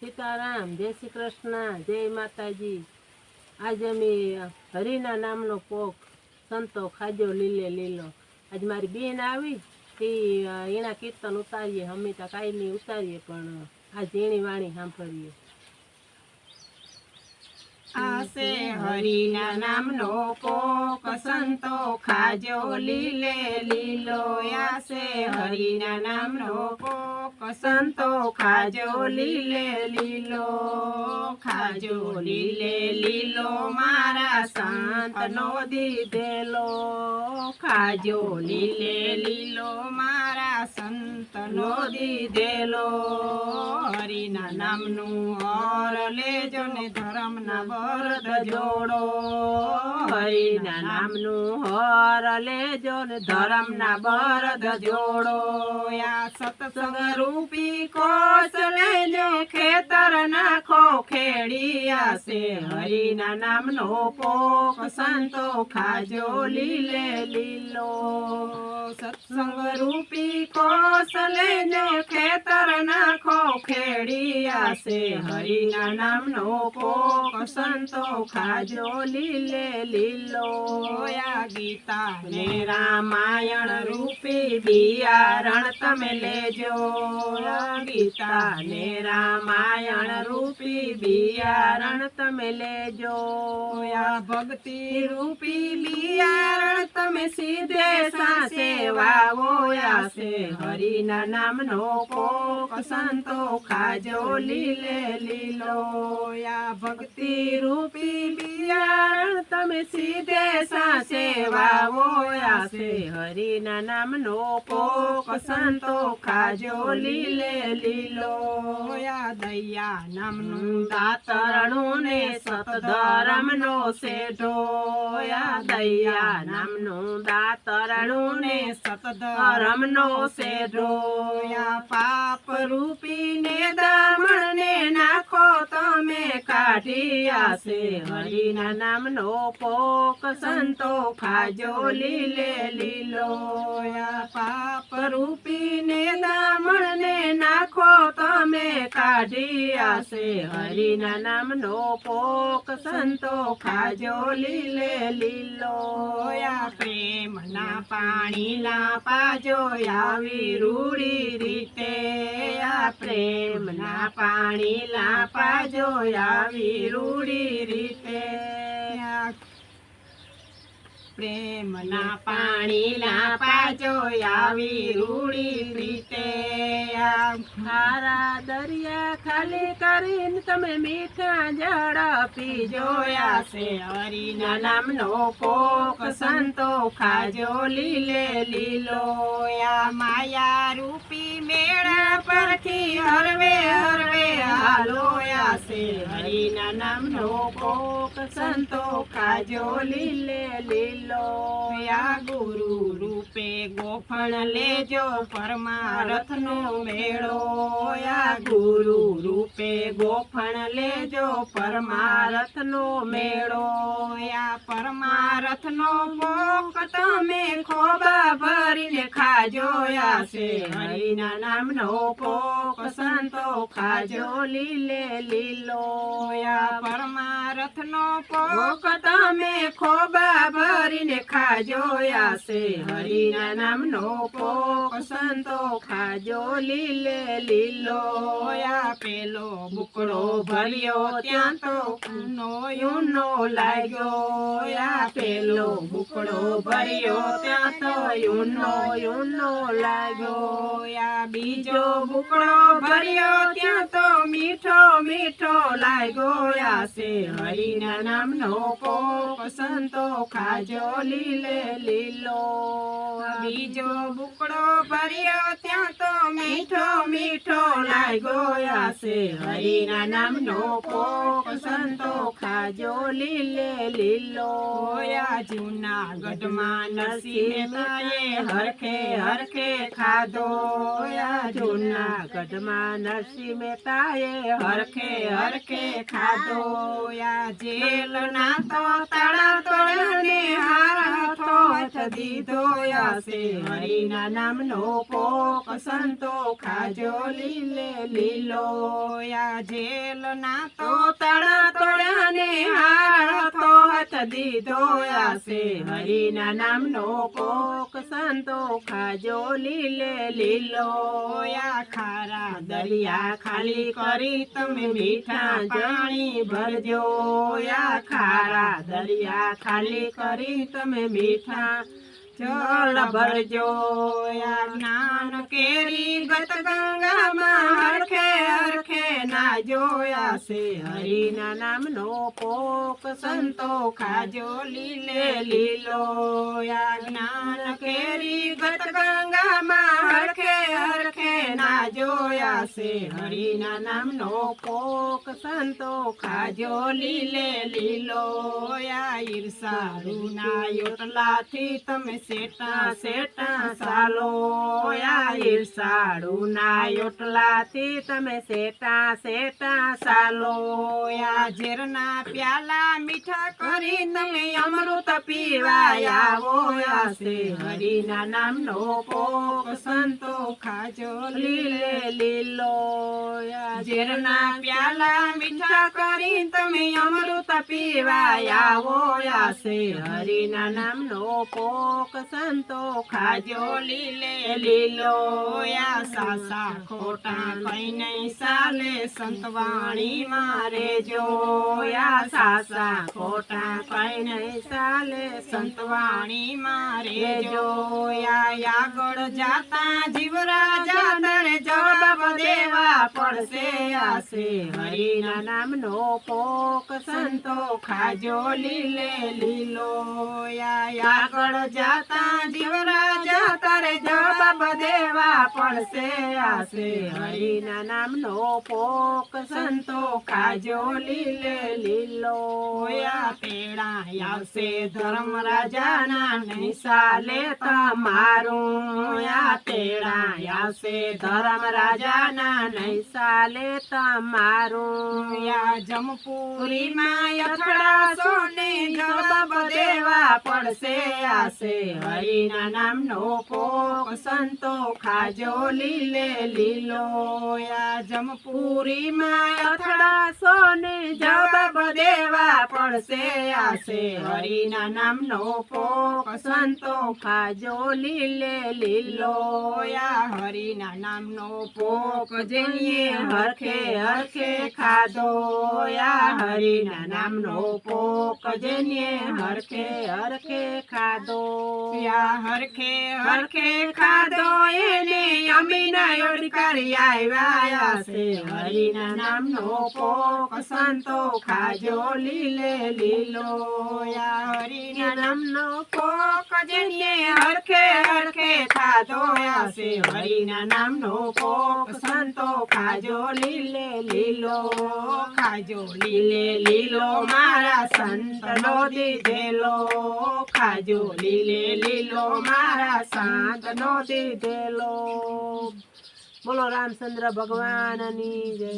સીતારામ, જય શ્રી કૃષ્ણ, જય માતાજી. આજે અમે હરિના નામનો પોક સંતો ખાજો લીલે લીલો. આજ મારી બેન આવી, તે એના કીર્તન ઉતારીએ તો કાંઈ નહીં ઉતારીએ, પણ આ ઝીણી વાણી સાંભળીએ. આસે હરિના નામનો પોક સંતો ખાજો લીલે લીલો. આસે હરિના નામનો પોક સંતો ખાજો લીલે લીલો, ખાજો લીલે લીલો, મારા સંતનો દીધેલો, ખાજો લીલે લીલો, મારા સંતનો દીધેલો. હરિના નામનું ઓર લેજો ને ધર્મના વરદ જોડો. હરિના નામનું હર લેજો ને ધર્મના બરદ જોડો. યા સત્સંગ રૂપી કોસ લેજો ખેતર નાખો, ખેડિયા છે. હરિના નામનો પોક સંતો ખાજો લીલે લીલો. સત્સંગ રૂપી કોસ લેજો ખેતર નાખો, ખેડિયા છે. હરિના નામનો પોક સંતો ખાજો લીલે લીલો. ગીતા ને રામાયણ રૂપી બિયારણ તમે લેજો. ગીતા ને રામાયણ રૂપી બિયારણ તમે લેજો. ભક્તિ રૂપી બિયારણ તમે સીધે સાસે વાવો. આસે હરિના નામનો કોક સંતો ખાજો લીલે લીલો. ભક્તિ રૂપી બિયારણ તમે સીધે સાસે વાવો. આસે હરિના નામનો કોક સંતો ખાજો લીલે લીલો દયા નામનું દાતરણું ને સતધર્મનો સેઢો યા દયા નામનું દાતરણું ને સતધર્મનો સેઢો યા પાપ રૂપી ને દામણ ને નાખો તમે કાઢ્યા છે. હરિના નામનો પોક સંતો ખાજો લીલે લીલો. પાપ રૂપી ને દામણ ને નાખો તમે કાઢ્યા છે. હરિના નામનો પોક સંતો ખાજો લીલે લીલો. પ્રેમના પાણીના પાજો આવી રૂડી રીતે. પ્રેમના પાણીના લાપા આવી રૂડી રીતે. પ્રેમના પાણીના પાજો આવી રૂડી રીતે. ખારા દરિયા ખાલી કરીને તમે મીઠા જળ પીજો જોયા છે હરિના નામનો કોક સંતો ખાજો લીલે લીલો માયા રૂપી મેળા પરથી હરવે હરવે હાલો છે હરિના નામનો કોક સંતો ખાજો લીલે લીલો યા ગુરુ રૂપે ગોફણ લેજો? પરમારથનો મેળો. યા ગુરુ રૂપે ગોફણ લેજો? પરમારથનો મેળો. યા પરમારથનો પોક તમે ખોબા ભરીને ખાજો? યા છે હરિના નામનો પોક સંતો ખાજો? લીલે લીલો. યા પરમારથનો પોક તમે ખોબા ભરીને ખાજો છે હરિના નામનો પોક સંતો ખાજો લીલે લીલો યા પેલો બુકડો ભર્યો ત્યાં તો નો યુનો લાગ્યો. યા પેલો બુકડો ભર્યો ત્યાં તો યુનો યુનો લાગ્યો. યા બીજો બુકડો ભર્યો ત્યાં તો મીઠો મીઠો લાગ્યો. છે હરિના નામનો કોપ સંતો ખાજો લીલે લીલો બીજો બુકડો ભર્યો ત્યાં તો મીઠો મીઠો લાગ્યો છે હરિના નામનો કોપ સંતો ખાજો લીલે લીલો જૂનાગઢમાં નરસિંહ મહેતાએ હરખે હરખે ખાધો જૂનાગઢમાં નરસિંહ મહેતાએ હરખે હરખે ખાધો. યા જેલના તો તાળા તોડ્યાને હાથો દીધો યાસે હરિના નામનો પોક સંતો ખાજો લીલે. લીલો યા જેલના તો તાળા તોડ્યાને દીધો યાસે હરિના નામનો કોક સંતો ખાજો લીલે લીલો ખારા દરિયા ખાલી કરી તમે મીઠા પાણી ભરજો ખારા દરિયા ખાલી કરી તમે મીઠા જળ ભરજો જ્ઞાન કેરી ગત ગંગામાં હરખે હરખે ના જોયા છે. હરિના નામનો પોક સંતો ખાજો લીલે લીલો. જ્ઞાન કેરી ગત ગંગામાં હરખે હરખે ના જોયા છે. હરિના નામનો પોક સંતો ખાજો લીલે લીલો. ઈર્ષા ઈર્ષારું ના યોટલાથી તમે સેટા સેટા, સાલો ઈર્ષારું ના યોટલાથી તમે સેટા સેટા, સાલો ઝેરના પ્યાલા મીઠા કરી તમે અમૃત પીવાયા. વોયા છે હરિના નામનો પોક સંતો ખાજો લીલે લીલો. ઝેરના પ્યાલા મીઠા કરી તમે અમૃત પીવાયા. હોયા છે હરિના નામનો પોક સંતો ખાજો લીલે લીલો યા સાસા ખોટા કઈ નહીં સાલે સંતવાણી મારે જો યા સાસા ખોટા કઈ નહીં સાલે સંતવાણી મારે જો યા આગળ જાતા જીવરાજા તને જવાબ દેવા. પડશે આશે હરિના નામનો પોક સંતો ખાજો લીલે લીલો આગળ જાતા જીવરા તારે જવાબ દેવા પડશે આશે હરિના નામનો પોક સંતો લીલે લીલો. પેડા આવશે ધર્મ રાજાના નહીં તમારું યા તેડા આવશે ધર્મ રાજાના નહીં સાલે તમારું પડશે આસે હરિના નામનો પોક સંતો ખાજો લીલે લીલો જમપુરી માં અથડા સોને જવાબ દેવા પડશે. આશે હરિના નામનો પોક સંતો ખાજો લીલે લીલો યા હરિના નામનો પોક જેને હરખે હરખે ખાધો. યા હરિના નામનો પોક જેને હરખે હરખે ખાધો. યા હરખે હરખે ખાધો એને લીલે લીલો. પોક જેને હરખે લીલે લીલો. ખાજો લીલે લીલો મારા સંતનો દીધેલો. ખાજો લીલે લીલો મારા સંતનો દીધેલો બોલો રામચંદ્ર ભગવાનની જય.